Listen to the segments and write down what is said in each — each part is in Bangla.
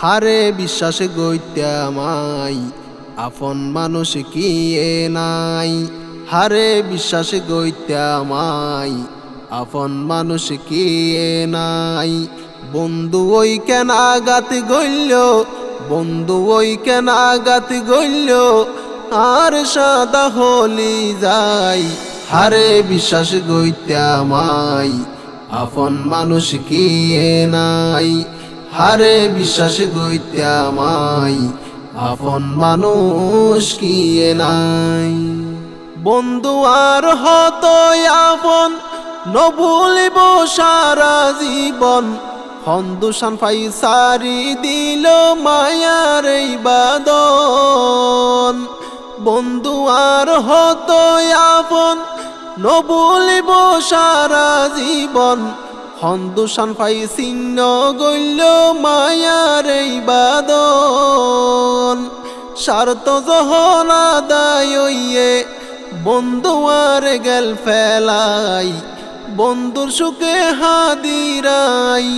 হারে বিশ্বাস গইত্যা মাই আপন মানুষ কি এ নাই? হারে বিশ্বাস গইত্যা মাই আপন মানুষ কি এ নাই? বন্ধু ওই কেন আগাত গইল? বন্ধু ওই কেন আগাত গইল? আর সাদা হলি যাই। হারে বিশ্বাস গইত্যা মাই আপন মানুষ কি এ নাই? হারে বিশ্বাস গইত্যা মাই আপন মানুষ কি নাই? বন্ধু আর হত আপন নবুলিব সারা জীবন। হন্দুসান ফাই সারি দিল মায়ার এই বাদন। বন্ধু আর হত আপন নবুলিব সারা জীবন। হন্দুসান পাই চিহ্ন গইল মায়ার এই বাদন স্বার্থ যখন আদায় বন্ধু আর গেল ফেলাই। বন্ধুর সুখে হাদিরাই,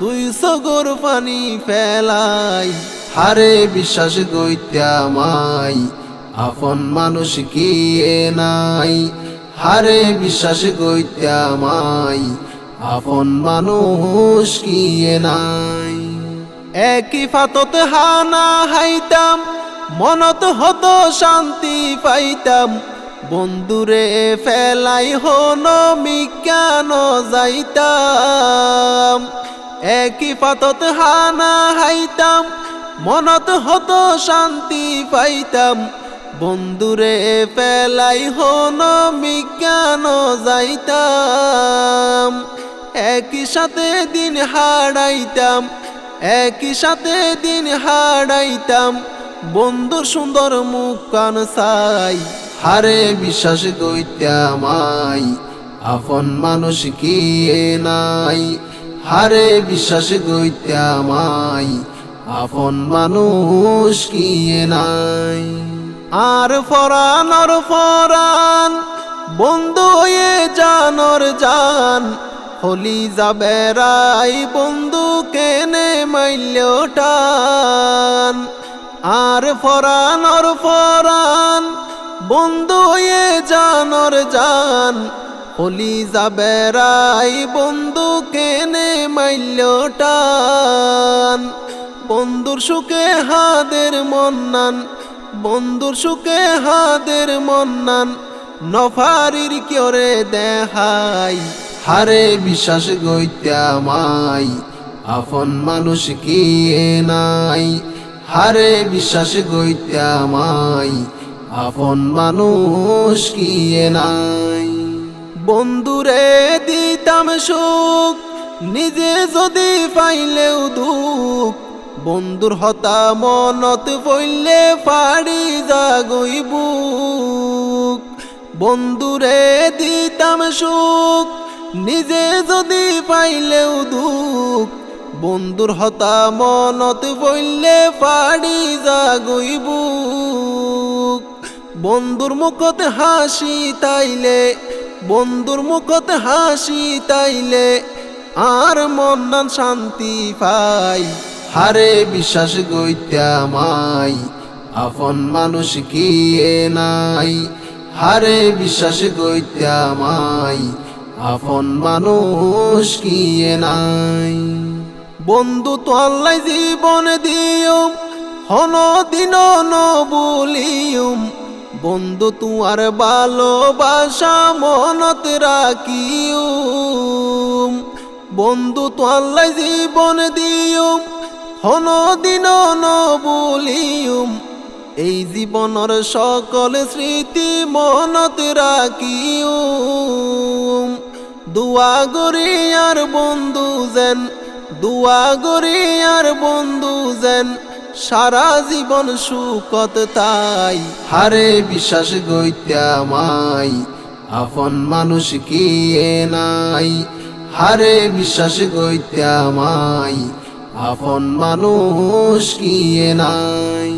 দুই সগর পানি ফেলাই। হারে বিশ্বাস গইত্যা মাই আপন মানুষ কি নাই? হারে বিশ্বাস গইত্যা মাই আপন মানুষ কি নাই। একই ফাতত হানা হাইতাম, মনত হতো শান্তি পাইতাম। বন্ধুরে ফেলাই হন মিজ্ঞান যাইতাম? একই পাতত হানা হাইতাম, মনত হতো শান্তি পাইতাম। বন্ধুরে ফেলাই হন বিজ্ঞান যাইতাম? একই সাথে দিন হারাইতাম, একই সাথে দিন হারাইতাম। বন্ধুর সুন্দর মুখ কান সাই হারে বিশ্বাস গইত্যা মাই আপন মানুষ কি নাই? হারে বিশ্বাস গইত্যা মাই আপন মানুষ কি নাই? আর ফরানর ফরান, বন্ধু হয়ে জানর জান হলি যাবে রাই বন্ধু কেনে মাইল টান আর ফরানর ফরান, বন্ধু হয়ে জানর জান হলি যাবে রাই বন্ধু কেনে মাইল টান বন্ধুর সুখে হাদের মন্নান, বন্ধুর সুখে হাদের মন্নান, নফারির কিয়রে দেখাই হারে বিশ্বাস গইত্যা মাই আপন মানুষ কি নাই? হারে বিশ্বাস গইত্যা মাই আপন মানুষ কি নাই? বন্ধুরে দিতাম সুখ, নিজে যদি পাইলেও দুঃখ। বন্ধুর হতা মনত পইলে পাড়ি বুক। বন্ধুরে দিতাম সুখ নিজে যদি পাইলেও দুঃখ, বন্ধুর হতা মনত বললে পাড়ি যাগই বুক। বন্ধুর মুখতে হাসি তাইলে, বন্ধুর মুখতে হাসি তাইলে, আর মন্নান শান্তি পাই। হারে বিশ্বাস গইত্যা মাই, আপন মানুষ কি নাই? হারে বিশ্বাস গইত্যা মাই আপন মানুষ কি নাই। বন্ধু তো আল্লাহ জীবন দিও হন দিন নবুলিউম বন্ধু তুয়ার ভালোবাসা মনত রাখিউম বন্ধু তো আল্লাহ জীবন দিও হন দিন নবুলিউম এই জীবনের সকল স্মৃতি মনত রাখিউম দুয়া গরি আর বন্ধু যেন, দুয়া গরি আর বন্ধু যেন, সারা জীবন সুখত তাই। হারে বিশ্বাস গইত্যা মাই, আপন মানুষ কি নাই? হারে বিশ্বাস গইত্যা মাই, আপন মানুষ কি নাই?